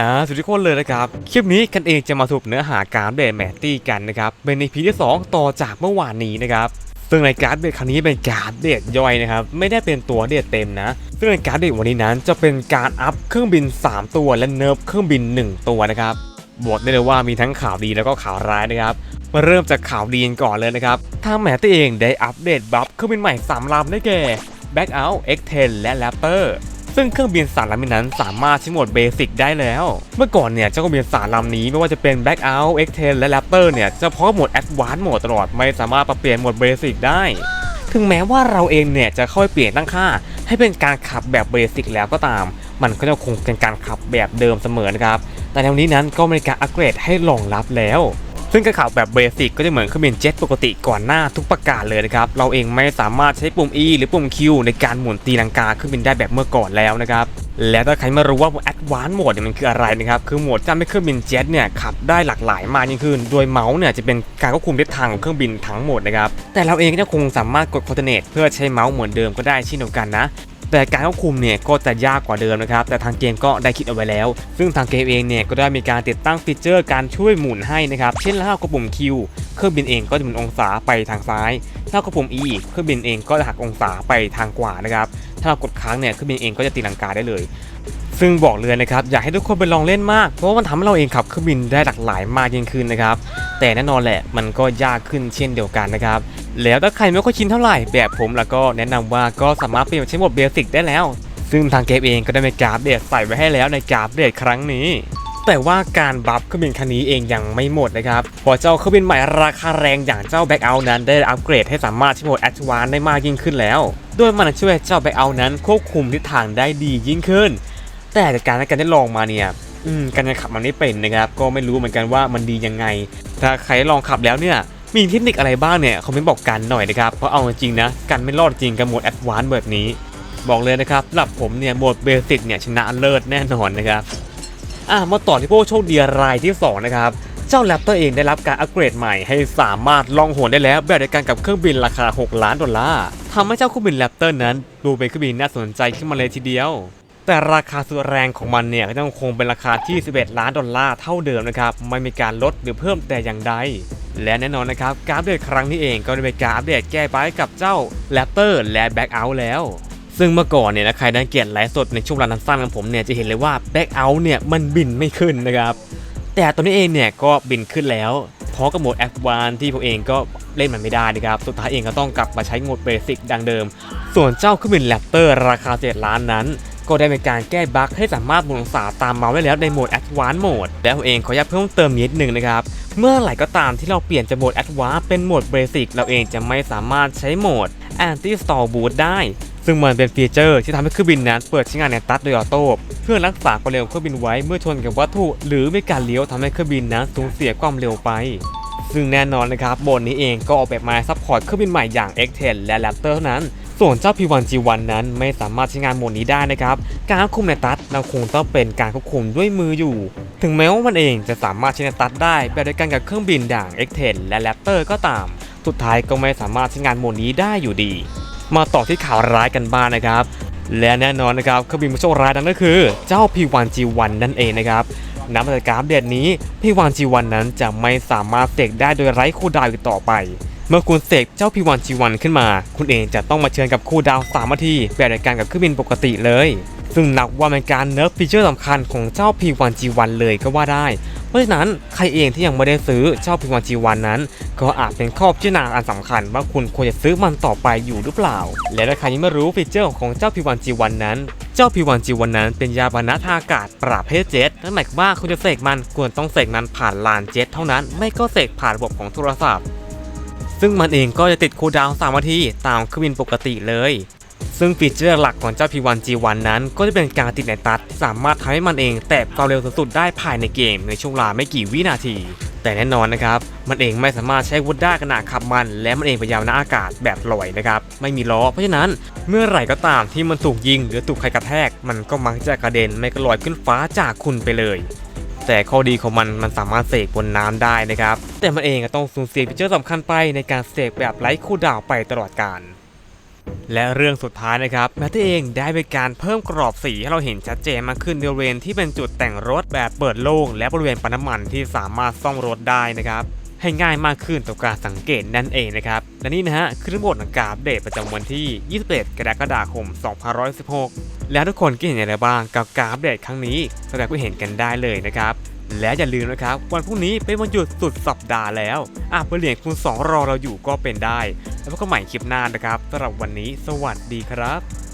อ่าสวัสดีทุกคนเลยนะครับ คลิปนี้กันเองจะมาสรุปเนื้อหาการอัปเดตแมตตี้กันนะครับ เป็นในพีที่ 2 ต่อจากเมื่อวานนี้นะครับซึ่งในการอัปเดตครั้งนี้เป็นการอัปเดตย่อยนะครับ ไม่ได้เป็นตัวเดตเต็มนะ ซึ่งในการอัปเดตวันนี้นั้นจะเป็นการอัพเครื่องบิน 3 ตัวและเนิร์ฟเครื่องบิน 1 ตัวนะครับบอกได้เลยว่ามีทั้งข่าวดีแล้วก็ข่าวร้ายนะครับมาเริ่มจากข่าวดีกันก่อนเลยนะครับทางแมตตี้เองได้อัปเดตบัฟเครื่องบินใหม่3ลำได้แก่ Backout X10 และ Raptor ซึ่งเครื่องบินสารลำนั้นสามารถใช้โหมดเบสิกได้แล้ว เมื่อก่อนเนี่ยเจ้าเครื่องบินสารลำนี้ไม่ว่าจะเป็น Blackout X10 และ Raptor เนี่ยจะพร้อมโหมด Advanced โหมดตลอดไม่สามารถปรับเปลี่ยนโหมดเบสิกได้ ถึงแม้ว่าเราเองเนี่ยจะเข้าไปเปลี่ยนตั้งค่า ให้เป็นการขับแบบเบสิกแล้วก็ตาม มันก็จะคงเป็นการขับแบบเดิมเสมอนะครับแต่แนวนี้นั้นก็มีการอัปเกรดให้รองรับแล้ว ซึ่งการขับแบบเบสิกก็จะเหมือนเครื่องบินเจ็ตปกติก่อนหน้าทุกประการเลยนะครับ เราเองไม่สามารถใช้ปุ่ม E หรือปุ่ม Q ในการหมุนตีลังกาเครื่องบินได้แบบเมื่อก่อนแล้วนะครับ และถ้าใครไม่รู้ว่า Advanced Mode เนี่ยมันคืออะไรนะครับ คือโหมดที่ทำให้เครื่องบินเจ็ตเนี่ยขับได้หลากหลายมากยิ่งขึ้น โดยเมาส์เนี่ยจะเป็นการควบคุมทิศทางของเครื่องบินทั้งหมดนะครับ แต่เราเองก็คงสามารถกด coordinate เพื่อใช้เมาส์เหมือนเดิมก็ได้เช่นเดียวกันนะ แต่การควบคุมเนี่ยก็จะยากกว่าเดิมนะครับ แต่ทางเกมก็ได้คิดเอาไว้แล้ว ซึ่งทางเกมเองเนี่ยก็ได้มีการติดตั้งฟีเจอร์การช่วยหมุนให้นะครับ เช่นถ้ากดปุ่ม Q เครื่องบินเองก็จะหมุนองศาไปทางซ้าย ถ้าเรากดปุ่ม E เครื่องบินเองก็จะหักองศาไปทางขวานะครับ ถ้าเรากดค้างเนี่ยเครื่องบินเองก็จะตีลังกาได้เลยซึ่งบอกเลยนะครับ อยากให้ทุกคนไปลองเล่นมาก เพราะว่ามันทำให้เราเองขับเครื่องบินได้หลากหลายมากยิ่งขึ้นนะครับ แต่แน่นอนแหละ มันก็ยากขึ้นเช่นเดียวกันนะครับ แล้วถ้าใครไม่ค่อยชินเท่าไหร่แบบผมแล้วก็แนะนำว่าก็สามารถเปลี่ยนใช้หมดเบสิกได้แล้ว ซึ่งทางเกมเองก็ได้มีการอัปเดตใส่ไว้ให้แล้วในการอัปเดตครั้งนี้แต่ว่าการบัฟเครื่องบินคันนี้เองยังไม่หมดนะครับเพอเจ้าเครื่องบินใหม่ราคาแรงอย่างเจ้าแบ็กเอานั้นได้อัปเกรดให้สามารถใช้โหมดแอดวานได้มากยิ่งขึ้นแล้ว โดยมันช่วยเจ้าแบ็กเอานั้นควบคุมทิศทางได้ดียิ่งขึ้น แต่จากการที่การได้ลองมาเนี่ยอืมการขับมันไม่เป็นนะครับ ก็ไม่รู้เหมือนกันว่ามันดียังไง ถ้าใครลองขับแล้วเนี่ยมีเทคนิคอะไรบ้างเนี่ยคอมเมนต์บอกกันหน่อยนะครับเพราะเอาจริงนะกันไม่รอดจริงกับโหมดแอดวานซ์แบบนี้ บอกเลยนะครับสำหรับผมเนี่ยโหมดเบสิกเนี่ยชนะเลิศแน่นอนนะครับอะมาต่อที่ผู้โชคดีรายที่ 2 นะครับ เจ้าแรปเตอร์เองได้รับการอัปเกรดใหม่ให้สามารถล่องหนได้แล้วแบบเดียวกันกับเครื่องบินราคา 6 ล้านดอลลาร์ทำให้เจ้าเครื่องบินแรปเตอร์นั้น ดูเป็นเครื่องบินน่าสนใจขึ้นมาเลยทีเดียว แต่ราคาสุดแรงของมันเนี่ยก็ยังคงเป็นราคาที่ 11 ล้านดอลลาร์เท่าเดิมนะครับ ไม่มีการลดหรือเพิ่มแต่อย่างใด และแน่นอนนะครับการอัปเดตครั้งนี้เองก็ได้เป็นการอัปเดตแก้ไปกับเจ้าแรปเตอร์และแบ็กเอาท์แล้ว ซึ่งเมื่อก่อนเนี่ยนะใครได้เกียรติไลฟ์สดในช่วงเวลานั้นสั้นของผมเนี่ยจะเห็นเลยว่าแบ็กเอาท์เนี่ยมันบินไม่ขึ้นนะครับแต่ตัวนี้เองเนี่ยก็บินขึ้นแล้วเพราะกับโหมดแอดวานที่ผมเองก็เล่นมันไม่ได้นะครับ สุดท้ายเองก็ต้องกลับมาใช้โหมดเบสิกดังเดิม ส่วนเจ้าเครื่องบินแรปเตอร์ราคา7ล้านนั้น ก็ได้มีการแก้บั๊กให้สามารถหมุนองศาตามเมาส์ได้แล้วในโหมด Advanced Mode แล้วผมเองขออนุญาตเพิ่มเติมนิดนึงนะครับ เมื่อไหร่ก็ตามที่เราเปลี่ยนจากโหมด Advanced เป็นโหมด Basic เราเองจะไม่สามารถใช้โหมด Anti Stall Boost ได้ ซึ่งมันเป็นฟีเจอร์ที่ทำให้เครื่องบินนั้นเปิดใช้งานในตัดโดยออโต้เพื่อรักษาความเร็วเครื่องบินไว้เมื่อชนกับวัตถุ หรือมีการเลี้ยวทำให้เครื่องบินนั้นสูญเสียความเร็วไปซึ่งแน่นอนนะครับโหมดนี้เองก็ออกแบบมาซัพพอร์ตเครื่องบินใหม่อย่าง X10 และ Raptor เท่านั้น ส่วนเจ้า P1G1 นั้นไม่สามารถใช้งานโหมดนี้ได้นะครับ การควบคุมในตัดเราคงต้องเป็นการควบคุมด้วยมืออยู่ ถึงแม้ว่ามันเองจะสามารถใช้ในตัดได้แบบเดียวกันกับเครื่องบินอย่าง X10 และ Raptor ก็ตาม สุดท้ายก็ไม่สามารถใช้งานโหมดนี้ได้อยู่ดี มาต่อที่ข่าวร้ายกันบ้างนะครับ และแน่นอนนะครับเครื่องบินผู้โชคร้ายนั้นก็คือ เจ้า P1G1 นั่นเองนะครับนับจากการอัปเดตนี้ P1G1 นั้นจะไม่สามารถเสกได้โดยไร้คูลดาวอีกต่อไป เมื่อคุณเสกเจ้า P1G1 ขึ้นมา คุณเองจะต้องมาเชิญกับคูลดาวน์3นาทีแบบเดียวกันกับเครื่องบินปกติเลย ซึ่งนับว่าเป็นการเนิร์ฟฟีเจอร์สำคัญของเจ้า P1G1 เลยก็ว่าได้ เพราะฉะนั้นใครเองที่ยังไม่ได้ซื้อเจ้า P1G1 นั้น ก็อาจเป็นข้อพิจารณาอันสำคัญว่าคุณควรจะซื้อมันต่อไปอยู่หรือเปล่า และถ้าใครยังไม่รู้ฟีเจอร์ของเจ้า P1G1 นั้นเจ้า P1G1 นั้นเป็นยาบานะทางอากาศปราบเพศเจ็ตนั่นหมายความว่าคุณจะเสกมันควรต้องเสกมันผ่านลานเจ็ตเท่านั้น ไม่ก็เสกผ่านระบบของโทรศัพท์ ซึ่งมันเองก็จะติดคูลดาวน์3นาทีตามเครื่องบินปกติเลย ซึ่งฟีเจอร์หลักของเจ้า P1G1 นั้นก็จะเป็นการติดในตัด สามารถทำให้มันเองแตะความเร็วสูงสุดได้ภายในเกมในช่วงเวลาไม่กี่วินาที แต่แน่นอนนะครับ มันเองไม่สามารถใช้วุธได้ขณะขับมัน และมันเองพยายามในอากาศแบบลอยนะครับ ไม่มีล้อ เพราะฉะนั้นเมื่อไหร่ก็ตามที่มันถูกยิง หรือถูกใครกระแทก มันก็มักจะกระเด็นไม่ก็ลอยขึ้นฟ้าจากคุณไปเลย แต่ข้อดีของมันมันสามารถเสกบนน้ำได้นะครับ แต่มันเองก็ต้องสูญเสียฟีเจอร์สำคัญไปในการเสกแบบไร้คู่ดาวไปตลอดกาลและเรื่องสุดท้ายนะครับแมตต์เองได้เป็นการเพิ่มกรอบสีให้เราเห็นชัดเจนมากขึ้นบริเวณที่เป็นจุดแต่งรถแบบเปิดโล่งและบริเวณปั๊มน้ำมันที่สามารถซ่อมรถได้นะครับ ให้ง่ายมากขึ้นต่อการสังเกตนั่นเองนะครับ และนี่นะฮะคือทั้งหมดของการอัปเดตประจำวันที่ 21 กรกฎาคม 2516 แล้วทุกคนคิดเห็นอย่างไรบ้างกับการอัปเดตครั้งนี้แสดงความเห็นกันได้เลยนะครับและอย่าลืมนะครับ วันพรุ่งนี้เป็นวันหยุดสุดสัปดาห์แล้วอะเปลี่ยนคุณ 2 รอเราอยู่ก็เป็นได้ แล้วพบกันใหม่คลิปหน้านะครับสำหรับวันนี้ สวัสดีครับ